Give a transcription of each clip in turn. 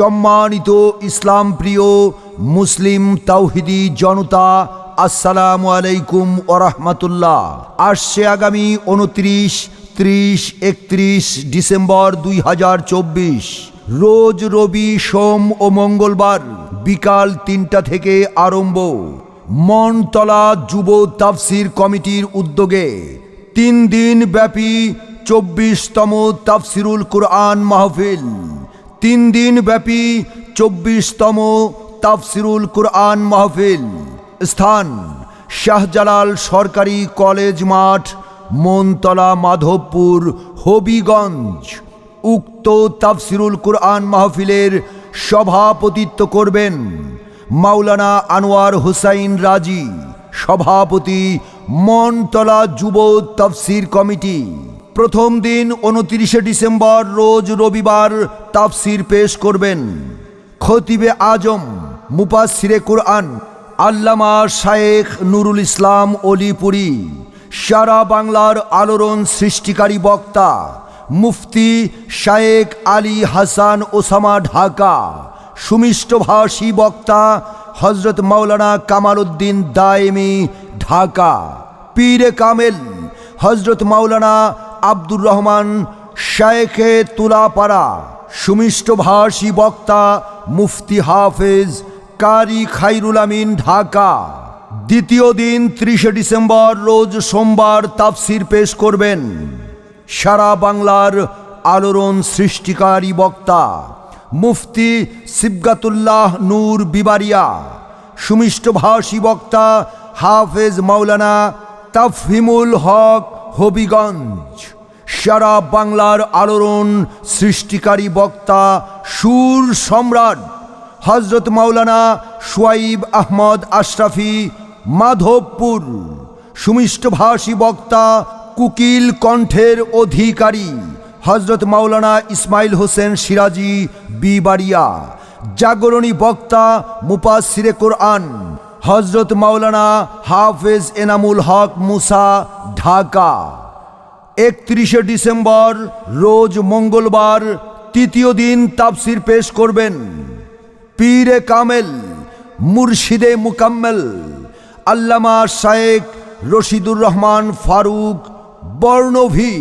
সম্মানিত ইসলাম প্রিয় মুসলিম তাওহিদি জনতা, আসসালামু আলাইকুম ওরহমতুল্লাহ। আসছে আগামী উনত্রিশ, ত্রিশ, একত্রিশ ডিসেম্বর দুই হাজার চব্বিশ। রোজ রবি, সোম ও মঙ্গলবার বিকাল তিনটা থেকে আরম্ভ। মনতলা যুব তাফসির কমিটির উদ্যোগে তিন দিন ব্যাপী চব্বিশতম তাফসিরুল কুরআন মাহফিল। তিন দিন ব্যাপী চব্বিশতম তাফসিরুল কুরআন মাহফিল। স্থান শাহজালাল সরকারি কলেজ মাঠ, মনতলা মাধবপুর, হবিগঞ্জ। উক্ত তাফসিরুল কুরআন মাহফিলের সভাপতিত্ব করবেন মাওলানা আনোয়ার হুসাইন রাজি, সভাপতি মনতলা যুব তফসির কমিটি। প্রথম দিন উনত্রিশে ডিসেম্বর রোজ রবিবার তাফসির পেশ করবেন। খতিবে আজম মুপাসিরে কুরআন, আল্লামা শায়েখ নুরুল ইসলাম অলিপুরি, সারা বাংলার আলোড়ন সৃষ্টিকারী বক্তা, মুফতি শায়েক আলী হাসান ওসামা ঢাকা সুমিষ্টভাষী বক্তা হজরত মাওলানা কামাল উদ্দিন দায়েমি ঢাকা, পীরে কামেল হজরত মাওলানা আব্দুর রহমান, শায়েখে তুলাপাড়া সুমিষ্টভাষী বক্তা মুফতি হাফেজ কারি খাইরুল আমিন, ঢাকা। দ্বিতীয় দিন ত্রিশে ডিসেম্বর রোজ সোমবার তাফসির পেশ করবেন সারা বাংলার আলোড়ন সৃষ্টিকারী বক্তা মুফতি সিবগাতুল্লাহ নূর বিবারিয়া সুমিষ্টভাষী বক্তা হাফেজ মাওলানা তাফহিমুল হক হবিগঞ্জ, সারা বাংলার আলোড়ন সৃষ্টিকারী বক্তা সুর সম্রাট হজরত মাওলানা সোয়াইব আহমদ আশরাফি, মাধবপুর। সুমিষ্টভাষী বক্তা কুকিল কণ্ঠের অধিকারী হজরত মাওলানা ইসমাইল হোসেন সিরাজি বিবাড়িয়া। জাগরণী বক্তা মুপাসিরে কোরআন হজরত মাওলানা হাফেজ এনামুল হক মুসা, ঢাকা। একত্রিশে ডিসেম্বর, রোজ মঙ্গলবার, তৃতীয় দিন তাফসির পেশ করবেন। পীরে কামেল, মুর্শিদে মুকাম্মেল, আল্লামা শায়েক রশিদুর রহমান ফারুক বর্ণভি,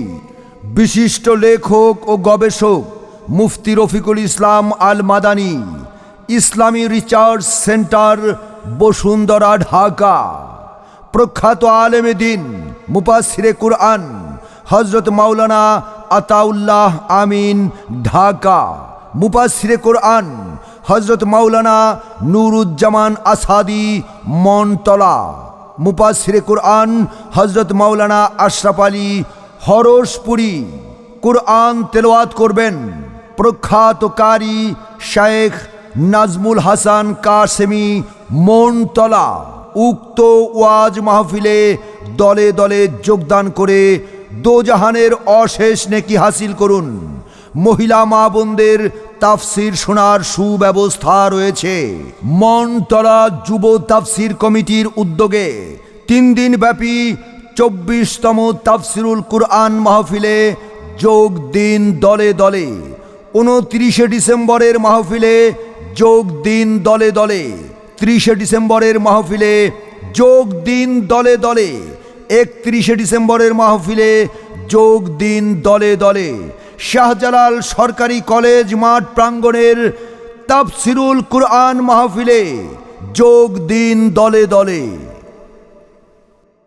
বিশিষ্ট লেখক ও গবেষক মুফতি রফিকুল ইসলাম আল মাদানী ইসলামী রিসার্চ সেন্টার বসুন্ধরা, ঢাকা। প্রখ্যাত আলেমে দিন মুপাসিরে কুরআন হজরত মাওলানা আতাউল্লাহ আমিন, ঢাকা। মুপাসিরে কোরআন হজরত মাওলানা নুরুজ্জামান আসাদি, মনতলা। মুপাসিরে কোরআন হজরত মাওলানা আশরাফ আলী, হরসপুরি। কোরআন তেলাওয়াত করবেন প্রখ্যাত কারি শায়েখ নাজমুল হাসান কাসেমি মনতলা উক্ত ওয়াজ মাহফিলে দলে দলে যোগদান করে দোজাহানের অশেষ নেকি হাসিল করুন। মহিলা মা বোনদের তাফসির শোনার সুব্যবস্থা রয়েছে। মনতলা যুব তাফসির কমিটির উদ্যোগে তিন দিন ব্যাপী চব্বিশতম তাফসিরুল কুরআন মাহফিলে যোগ দিন দলে দলে। উনত্রিশে ডিসেম্বরের মাহফিলে যোগ দিন দলে দলে। ত্রিশে ডিসেম্বরের মাহফিলে যোগ দিন দলে দলে। একত্রিশে ডিসেম্বরের মাহফিলে যোগ দিন দলে দলে। শাহজালাল সরকারি কলেজ মাঠ প্রাঙ্গণের তাফসিরুল কুরআন মাহফিলে যোগ দিন দলে দলে।